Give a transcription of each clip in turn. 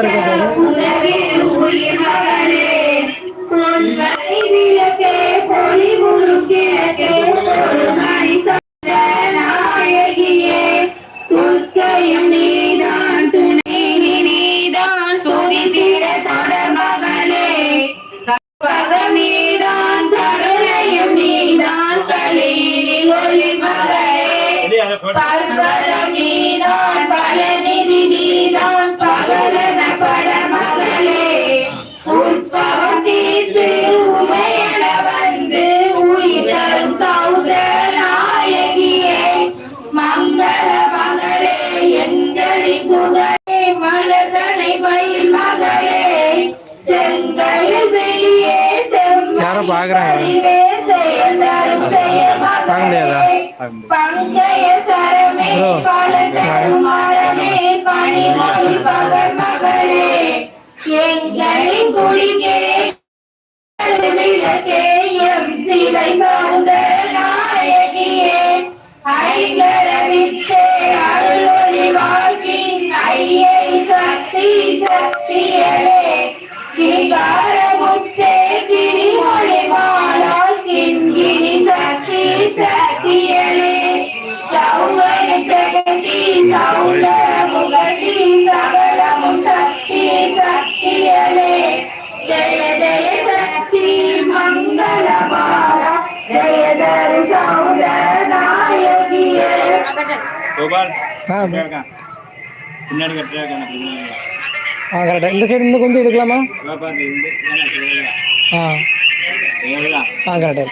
பெருசா இருக்க போது உதவிடு உயிர் மகளே பொன்மணி விளக்கே பொலி முருகிழக்கே பொருமணி சொந்த நாயகியே துர்க்கையும் நீதான் துணை நீதான் துதித்திட தொடர் மகளே கற்பகம் நீதான் கருணையும் நீதான் கலியினில் ஒளி மகளே. பர்வதம் நீதான் பலநிதி நீதான். எங்களின் விளக்கே எம் சிவை சௌந்த சக்தியலே சௌவன சக்தி சௌல முகதி சகலமும் சக்தி சக்தியலே ஜெய ஜெய சக்தி மங்களமாரா ஜெய தரு சௌத நாயகியே கோபால் ஆ இருக்கான் பின்னாடி கட்டியா இருக்கான் பின்னாடி ஆ. கரெக்டாக இந்த சைடு இன்னும் கொஞ்சம் எடுக்கலாமா ஆ ஆ கரெக்டாக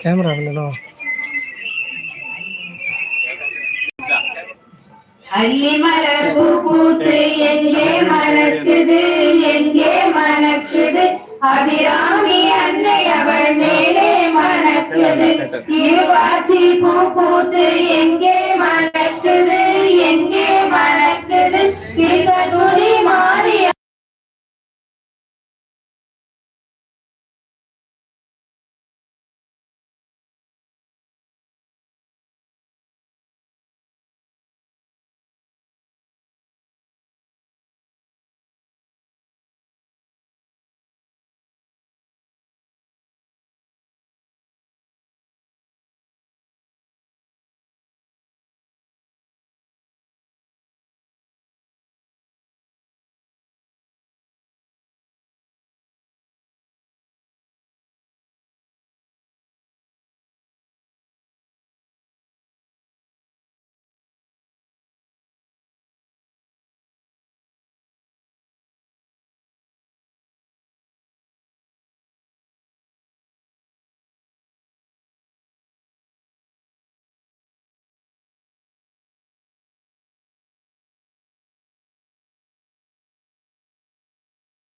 கேமரா இல்லைனோ அள்ளி பூ பூத்து எங்கே மணக்குது எங்கே மணக்குது அபிராமி அன்னை அவள் மேலே மணக்குது இருவாச்சி பூ பூத்து எங்கே